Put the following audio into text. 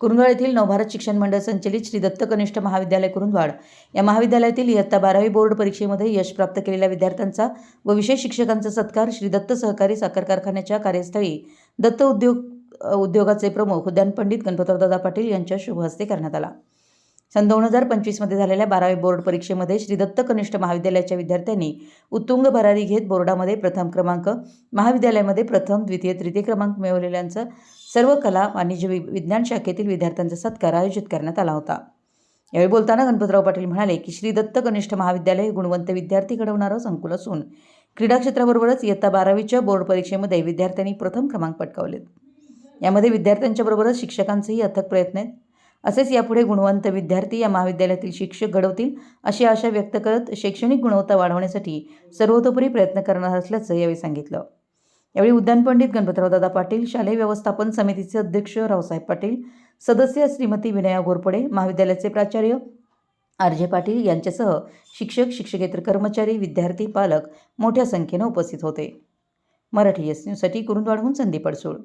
कुरुंदवाड येथील नवभारत शिक्षण मंडळ संचलित श्री दत्तकनिष्ठ महाविद्यालय कुरुंदवाड या महाविद्यालयातील इयत्ता बारावी बोर्ड परीक्षेमध्ये यश प्राप्त केलेल्या विद्यार्थ्यांचा व विशेष शिक्षकांचा सत्कार श्री दत्त सहकारी साखर कारखान्याच्या कार्यस्थळी दत्त उद्योग उद्योगाचे प्रमुख उद्यान पंडित गणपतरावदादा पाटील यांच्या शुभहस्ते करण्यात आला. सन दोन हजार पंचवीसमध्ये झालेल्या बारावी बोर्ड परीक्षेमध्ये श्री दत्त कनिष्ठ महाविद्यालयाच्या विद्यार्थ्यांनी उत्तुंग भरारी घेत बोर्डामध्ये प्रथम क्रमांक महाविद्यालयामध्ये प्रथम द्वितीय तृतीय क्रमांक मिळवलेल्यांचं सर्व कला वाणिज्य वि- विज्ञान शाखेतील विद्यार्थ्यांचा सत्कार आयोजित करण्यात आला होता. यावेळी बोलताना गणपतराव पाटील म्हणाले की श्री दत्त कनिष्ठ महाविद्यालय हे गुणवंत विद्यार्थी घडवणारं संकुल असून क्रीडा क्षेत्राबरोबरच इयत्ता बारावीच्या बोर्ड परीक्षेमध्ये विद्यार्थ्यांनी प्रथम क्रमांक पटकावलेत. यामध्ये विद्यार्थ्यांच्याबरोबरच शिक्षकांचेही अथक प्रयत्न आहेत. असेच यापुढे गुणवंत विद्यार्थी या महाविद्यालयातील शिक्षक घडवतील अशी आशा व्यक्त करत शैक्षणिक गुणवत्ता वाढवण्यासाठी सर्वतोपरी प्रयत्न करणार असल्याचं यावेळी सांगितलं. यावेळी उद्यान पंडित गणपतरावदादा पाटील शालेय व्यवस्थापन समितीचे अध्यक्ष रावसाहेब पाटील सदस्य श्रीमती विनया घोरपडे महाविद्यालयाचे प्राचार्य आर जे पाटील यांच्यासह शिक्षक शिक्षकेतर कर्मचारी विद्यार्थी पालक मोठ्या संख्येनं उपस्थित होते. मराठी एस न्यूजसाठी कुरुंदवाडहून संदीप अडसूळ.